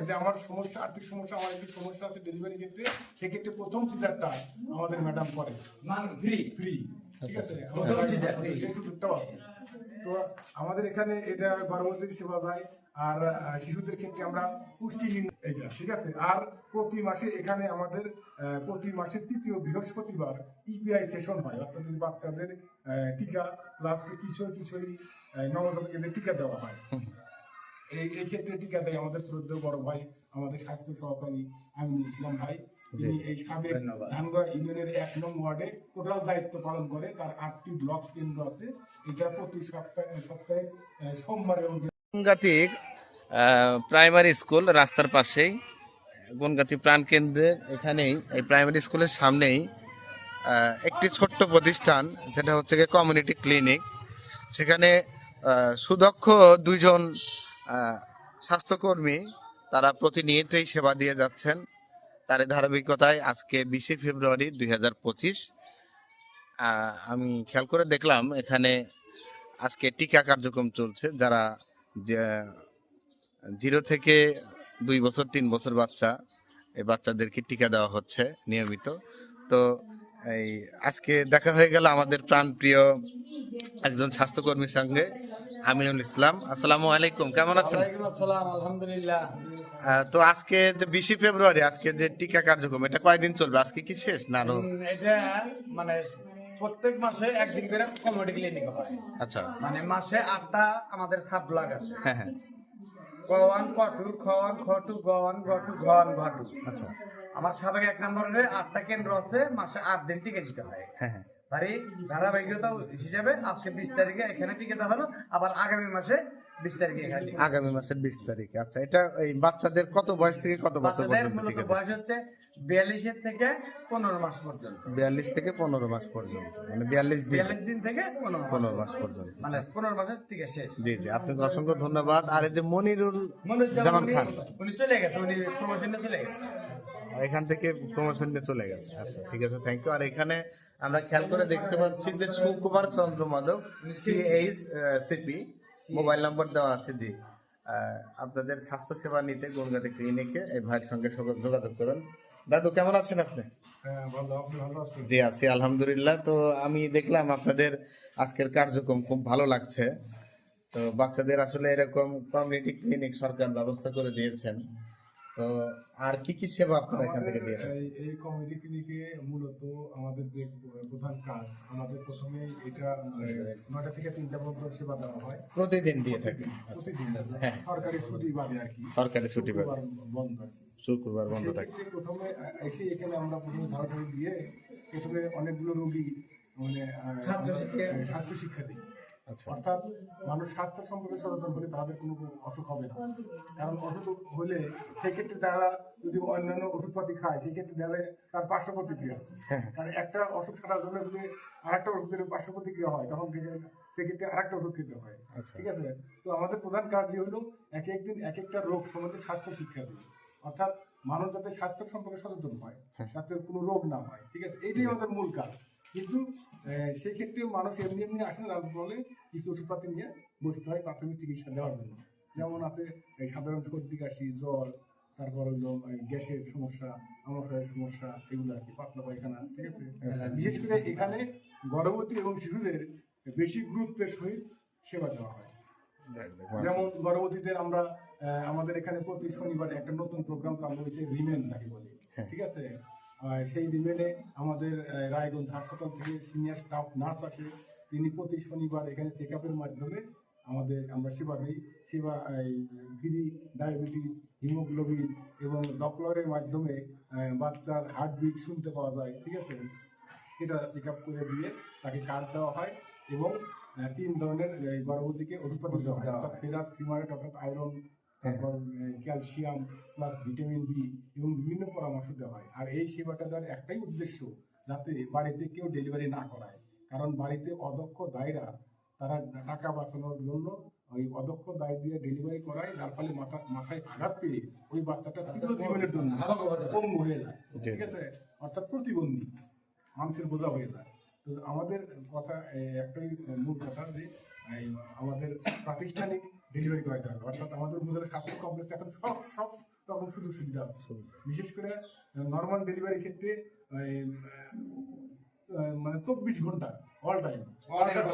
যে আমার সমস্যা আর্থিক সমস্যা আমার একটু সমস্যা আছে ডেলিভারি ক্ষেত্রে সেক্ষেত্রে প্রথম সিজারটা আমাদের ম্যাডাম করে। ফ্রি ফ্রি ঠিক আছে। এই সুযোগটাও আছে। তো আমাদের এখানে এটা গর্ভবতী সেবা যায় আর শিশুদের ক্ষেত্রে আমরা পুষ্টি এটা ঠিক আছে? আর প্রতি মাসে এখানে আমাদের প্রতি মাসের তৃতীয় বৃহস্পতিবার ইপিআই সেশন হয়। অর্থাৎ বাচ্চাদের আহ, টিকা প্লাস কিশোর কিশোরী নবজাতকদের টিকা দেওয়া হয়। এই এই ক্ষেত্রে টিকা দেয় আমাদের শ্রদ্ধেয় বড় ভাই আমাদের স্বাস্থ্য সহকারী আমিনুল ইসলাম ভাই। তিনি এই সাবেক। ধানগড় ইউনিয়নের এক নং ওয়ার্ডে টোটাল দায়িত্ব পালন করে তার আটটি ব্লক কেন্দ্র আছে। এটা প্রতি সপ্তাহে সপ্তাহে সোমবার প্রাইমারি স্কুল রাস্তার পাশেই গণগাতি প্রাণ কেন্দ্রের এখানেই এই প্রাইমারি স্কুলের সামনেই একটি ছোট্ট প্রতিষ্ঠান যেটা হচ্ছে গিয়ে কমিউনিটি ক্লিনিক। সেখানে সুদক্ষ দুইজন স্বাস্থ্যকর্মী তারা প্রতিনিয়তই সেবা দিয়ে যাচ্ছেন। তার ধারাবাহিকতায় আজকে বিশে ফেব্রুয়ারি দুই হাজার পঁচিশ। আমি খেয়াল করে দেখলাম, এখানে আজকে টিকা কার্যক্রম চলছে। যারা জিরো থেকে দুই বছর, তিন বছর বাচ্চা, এই বাচ্চাদেরকে টিকা দেওয়া হচ্ছে নিয়মিত। তো এই, আজকে দেখা হয়ে গেল আমাদের প্রাণপ্রিয় একজন স্বাস্থ্যকর্মীর সঙ্গে। আমিনুল ইসলাম আসসালামু আলাইকুম কেমন আছেন? আলহামদুলিল্লাহ। তো আজকে যে বিশে ফেব্রুয়ারি আজকে যে টিকা কার্যক্রম এটা কয়দিন চলবে? আজকে কি শেষ না এটা মানে প্রত্যেক মাসে একদিন করে কমিউনিটি ক্লিনিক হয়। আচ্ছা। মানে মাসে আটটা আমাদের সাব ব্লক আছে। হ্যাঁ হ্যাঁ। ক ওয়ান ক টু খ ওয়ান খ টু গ ওয়ান গ টু ঘ ওয়ান ঘ টু আচ্ছা। আমার সাবেক এক নম্বরে আটটা কেন্দ্র আছে মাসে আট দিন টিকে দিতে হয়। হ্যাঁ হ্যাঁ। তারই ধারাবাহিকতা হিসেবে আজকে বিশ তারিখে এখানে টিকে হলো আবার আগামী মাসে বিশ তারিখে এখানে আগামী মাসের বিশ তারিখে আচ্ছা এটা এই বাচ্চাদের কত বয়স থেকে কত বছর পর্যন্ত মূলত বয়স হচ্ছে বিয়াল্লিশের থেকে পনেরো মাস পর্যন্ত। বিয়াল্লিশ থেকে পনেরো মাস পর্যন্ত মানে বিয়াল্লিশ দিন। বিয়াল্লিশ দিন থেকে পনেরো মাস পর্যন্ত। মানে পনেরো মাসের টিকে শেষ। জি জি আপনাকে অসংখ্য ধন্যবাদ। আর এই যে মনিরুল জামান খান। উনি চলে গেছে উনি প্রমোশনে চলে গেছে। এখান থেকে প্রমোশন চলে গেছে। আচ্ছা ঠিক আছে থ্যাংক ইউ আর এখানে আমরা খেয়াল করে দেখতে পাচ্ছি যে Sukumar Chandra Madhab CH CP mobile number দেওয়া আছে জি। আপনাদের স্বাস্থ্য সেবা নিতে গঙ্গাতে ক্লিনিকে এই ভাইয়ের সঙ্গে যোগাযোগ করুন। দাদু কেমন আছেন আপনি? হ্যাঁ, জি আছি আলহামদুলিল্লাহ। তো আমি দেখলাম আপনাদের আজকের কার্যক্রম খুব ভালো লাগছে। তো বাচ্চাদের আসলে এরকম কমিউনিটি ক্লিনিক সরকার ব্যবস্থা করে দিয়েছেন। তো আর কি কি সেবা আপনারা এখান থেকে দিয়ে থাকেন? এই- এই কমিটি ক্লিনিকে মূলত আমাদের যে প্রধান কাজ আমাদের প্রথমে এটা নয়টা থেকে তিনটা পর্যন্ত সেবা দেওয়া হয় প্রতিদিন দিয়ে থাকেন আচ্ছা, প্রতিদিন হ্যাঁ। সরকারি ছুটি বাদে আর কি সরকারি ছুটি বাদে। শুক্রবার বন্ধ আছে শুক্রবার বন্ধ থাকে প্রথমে এসে এখানে আমরা প্রথমে ঝাড়াঝাড়ি দিয়ে প্রথমে অনেকগুলো রোগী মানে স্বাস্থ্য শিক্ষা। দিই আচ্ছা অর্থাৎ মানুষ স্বাস্থ্য সম্পর্কে সচেতন হলে তাদের কোনো অসুখ হবে না। কারণ অসুখ হলে সেক্ষেত্রে তারা যদি অন্যান্য ওষুধপাতি খায় সেক্ষেত্রে দেখা যায় তার পার্শ্ব প্রতিক্রিয়া আছে। হ্যাঁ। কারণ একটা অসুখ ছাড়ার জন্য যদি আরেকটা ওষুধের পার্শ্ব প্রতিক্রিয়া হয় তখন সেক্ষেত্রে আরেকটা ওষুধ খেতে হয়। আচ্ছা। ঠিক আছে? তো আমাদের প্রধান কাজই হলো এক একদিন এক একটা রোগ সম্বন্ধে স্বাস্থ্য শিক্ষা দিই অর্থাৎ মানুষ যাতে স্বাস্থ্য সম্পর্কে সচেতন হয় হ্যাঁ। যাতে কোনো রোগ না হয়। ঠিক আছে? এইটাই আমাদের মূল কাজ। কিন্তু সেক্ষেত্রে মানুষ এমনি এমনি আসে না তার ফলে কিছু ওষুধপাতি নিয়ে বসতে হয় প্রাথমিক চিকিৎসা দেওয়ার জন্য। যেমন আছে সাধারণ সর্দি কাশি জ্বর তারপর হলো গ্যাসের সমস্যা আমাশয়ের সমস্যা এগুলো আর কি পাতলা পায়খানা ঠিক আছে? বিশেষ করে এখানে গর্ভবতী এবং শিশুদের বেশি গুরুত্বের সহিত সেবা দেওয়া হয়। যেমন গর্ভবতীদের আমরা আমাদের এখানে প্রতি শনিবারে একটা নতুন প্রোগ্রাম চালু হয়েছে রিমেন যাকে বলি হ্যাঁ। ঠিক আছে? সেই রিমেনে আমাদের রায়গঞ্জ হাসপাতাল থেকে সিনিয়র স্টাফ নার্স আসে। তিনি প্রতি শনিবার এখানে চেক আপের মাধ্যমে আমাদের আমরা সেবা দিই। সেবা ফ্রি ডায়াবেটিস হিমোগ্লোবিন এবং ডপলারের মাধ্যমে বাচ্চার হার্টবিট শুনতে পাওয়া যায় ঠিক আছে? সেটা চেক আপ করে দিয়ে তাকে কার্ড দেওয়া হয় এবং তিন ধরনের গর্ভবতীকে ওষুধপাতি দেওয়া হয়। অর্থাৎ ফেরাস ফিমারেট অর্থাৎ আয়রন তারপর ক্যালসিয়াম প্লাস ভিটামিন বি এবং বিভিন্ন পরামর্শ দেওয়া হয়। আর এই সেবাটা দেওয়ার একটাই উদ্দেশ্য যাতে বাড়িতে কেউ ডেলিভারি না করায়। কারণ বাড়িতে অদক্ষ দায়রা তারা টাকা বাঁচানোর জন্য ওই অদক্ষ দায় দিয়ে ডেলিভারি করায় যার ফলে মাথা মাথায় আঘাত পেয়ে ওই বাচ্চাটা জীবনের জন্য পঙ্গু হয়ে যায়। ঠিক আছে? অর্থাৎ প্রতিবন্ধী মানুষের বোঝা হয়ে যায়। তো আমাদের কথা একটাই মূল কথা যে আমাদের প্রাতিষ্ঠানিক ডেলিভারি করাইতে হবে অর্থাৎ আমাদের উপজেলা স্বাস্থ্য কমপ্লেক্স এখন সব সব রকম সুযোগ সুবিধা আছে। বিশেষ করে নর্মাল ডেলিভারি ক্ষেত্রে মানে চব্বিশ ঘণ্টা অল টাইম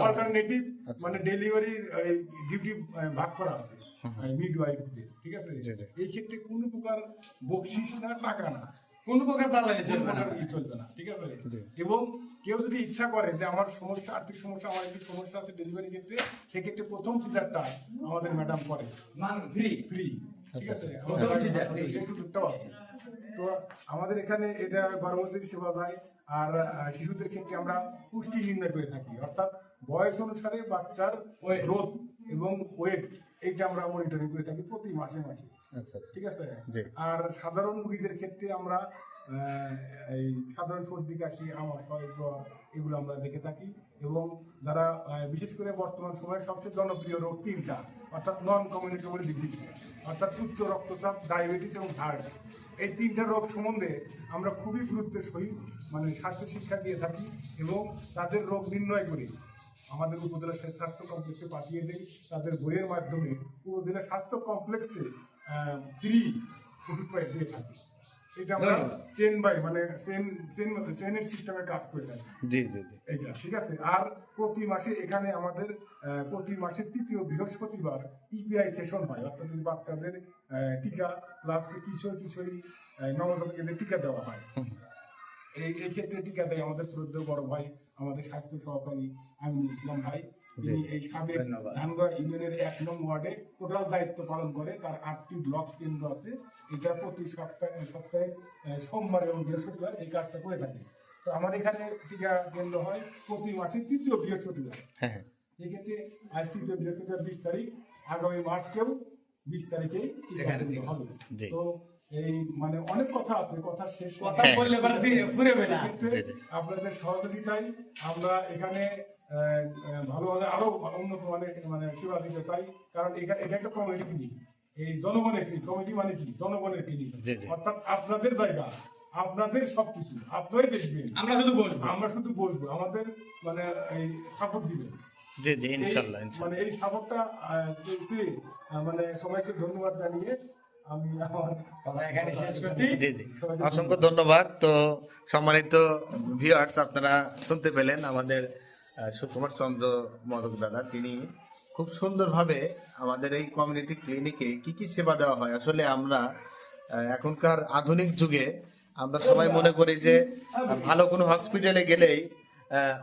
অল্টারনেটিভ মানে ডেলিভারির ডিউটি ভাগ করা আছে মিড ওয়াইফদের ঠিক আছে। এই ক্ষেত্রে কোনো প্রকার বকশিস না টাকা না। কোন প্রকার দালালি চলবে না। ঠিক আছে? এবং কেউ যদি ইচ্ছা করে যে আমার সমস্যা আর্থিক সমস্যা আমার একটু সমস্যা আছে ডেলিভারি ক্ষেত্রে সেক্ষেত্রে প্রথম ফিচারটা আমাদের ম্যাডাম করে। ফ্রি ফ্রি ঠিক আছে? আচ্ছা। সুযোগটাও আছে। তো আমাদের এখানে এটা গর্ভবতী সেবা যায় আর শিশুদের ক্ষেত্রে আমরা পুষ্টি নির্ণয় করে থাকি। অর্থাৎ বয়স অনুসারে বাচ্চার। গ্রোথ এবং ওয়েট এইটা আমরা মনিটরিং করে থাকি প্রতি মাসে মাসে। আচ্ছা আচ্ছা। ঠিক আছে? আর সাধারণ রোগীদের ক্ষেত্রে আমরা এই সাধারণ সর্দি, কাশি আমাশয় জ্বর, এগুলো আমরা দেখে থাকি। এবং যারা বিশেষ করে বর্তমান সময়ে সবচেয়ে জনপ্রিয় রোগ তিনটা, অর্থাৎ নন কমিউনিকেবল ডিজিজ অর্থাৎ উচ্চ রক্তচাপ ডায়াবেটিস এবং হার্ট এই তিনটা রোগ সম্বন্ধে আমরা খুবই গুরুত্বের সহিত মানে স্বাস্থ্য শিক্ষা দিয়ে থাকি এবং তাদের রোগ নির্ণয় করি। আমাদের উপজেলা স্বাস্থ্য- কমপ্লেক্সে পাঠিয়ে দেয় তাদের বইয়ের মাধ্যমে উপজেলা স্বাস্থ্য কমপ্লেক্সে ফ্রি ওষুধ দিয়ে থাকি। এটা আমরা চেন বাই মানে চেন চেন চেনের সিস্টেমে কাজ করে থাকি। জি জি জি। এইটা ঠিক আছে? আর প্রতি মাসে এখানে আমাদের প্রতি মাসের তৃতীয় বৃহস্পতিবার ইপিআই সেশন হয়। অর্থাৎ বাচ্চাদের টিকা প্লাস কিশোর কিশোরী নবজাতকদের টিকা দেওয়া হয়। এই এই ক্ষেত্রে টিকা দেয় আমাদের শ্রদ্ধেয় বড় ভাই আমাদের স্বাস্থ্য সহকারী আমিনুল ইসলাম ভাই। তিনি এই সাবেক ধন্যবাদ। ধানগড়া ইউনিয়নের এক নং ওয়ার্ডে টোটাল দায়িত্ব পালন করে তার আটটি ব্লক কেন্দ্র আছে। এটা প্রতি সপ্তাহে সপ্তাহে সোমবার এবং বৃহস্পতিবার এই কাজটা করে থাকে। তো আমার এখানে টিকা কেন্দ্র হয় প্রতি মাসে তৃতীয় বৃহস্পতিবার। হ্যাঁ হ্যাঁ। সেক্ষেত্রে আজ তৃতীয় বৃহস্পতিবার বিশ তারিখ আগামী মার্চকেও বিশ তারিখেই। হবে। তো এই মানে অনেক কথা আছে কথা শেষ কথা বললে। আপনাদের সহযোগিতায় আমরা এখানে ভালোভাবে আরও উন্নত মানের মানে সেবা দিতে চাই। কারণ এখানে এটা একটা কমিটি ক্লিনিক এই জনগণের ক্লিনিক কমিটি মানে কি? জনগণের ক্লিনিক। অর্থাৎ আপনাদের জায়গা আপনাদের সবকিছু আপনারাই দেখবেন। আমরা শুধু বলব আমরা শুধু বলব আমাদের মানে এই সাপোর্ট দিবেন। জি জি ইনশাল্লাহ মানে এই সাপোর্টটা মানে সবাইকে ধন্যবাদ জানিয়ে আমি আমার কথা এখানে শেষ করছি। জি জি। অসংখ্য ধন্যবাদ। তো সম্মানিত ভিউয়ার্স আপনারা শুনতে পেলেন আমাদের সুকুমার চন্দ্র মদক দাদা, তিনি খুব সুন্দরভাবে আমাদের এই কমিউনিটি ক্লিনিকে কি কি সেবা দেওয়া হয়? আসলে আমরা এখনকার আধুনিক যুগে আমরা সবাই মনে করি যে ভালো কোনো হসপিটালে গেলেই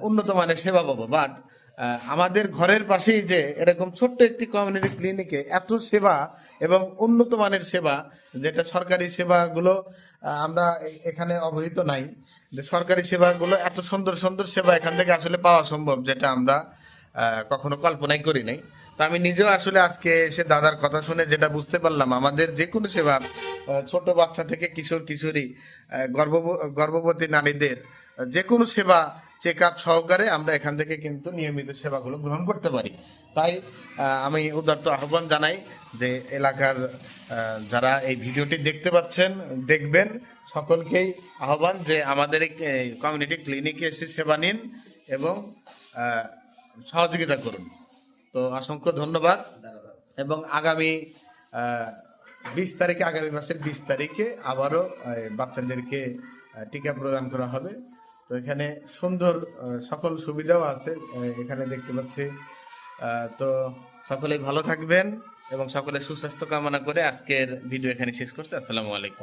উন্নত মানের সেবা পাবো। বাট আমাদের ঘরের পাশেই যে এরকম ছোট্ট একটি কমিউনিটি ক্লিনিকে এত সেবা এবং উন্নত মানের সেবা যেটা সরকারি সেবাগুলো আমরা এখানে অবহিত নাই যে সরকারি সেবাগুলো এত সুন্দর সুন্দর সেবা এখান থেকে আসলে পাওয়া সম্ভব যেটা আমরা কখনো কল্পনাই করি নাই। তো আমি নিজেও আসলে আজকে এসে দাদার কথা শুনে যেটা বুঝতে পারলাম আমাদের যে কোনো সেবা ছোট বাচ্চা থেকে কিশোর কিশোরী আহ, গর্ভব- গর্ভবতী নারীদের যে কোনো সেবা চেক আপ সহকারে আমরা এখান থেকে কিন্তু নিয়মিত সেবাগুলো গ্রহণ করতে পারি। তাই আমি উদার্ত আহ্বান জানাই যে এলাকার যারা এই ভিডিওটি দেখতে পাচ্ছেন, দেখবেন, সকলকেই আহ্বান যে আমাদের কমিউনিটি ক্লিনিকে এসে সেবা নিন এবং সহযোগিতা করুন। তো অসংখ্য ধন্যবাদ এবং আগামী বিশ তারিখে, আগামী মাসের বিশ তারিখে আবারও বাচ্চাদেরকে টিকা প্রদান করা হবে। তো এখানে সুন্দর সকল সুবিধাও আছে এখানে দেখতে পাচ্ছি। তো সকলেই ভালো থাকবেন এবং সকলে সুস্বাস্থ্য কামনা করে আজকের ভিডিও এখানে শেষ করছি। আসসালামু আলাইকুম।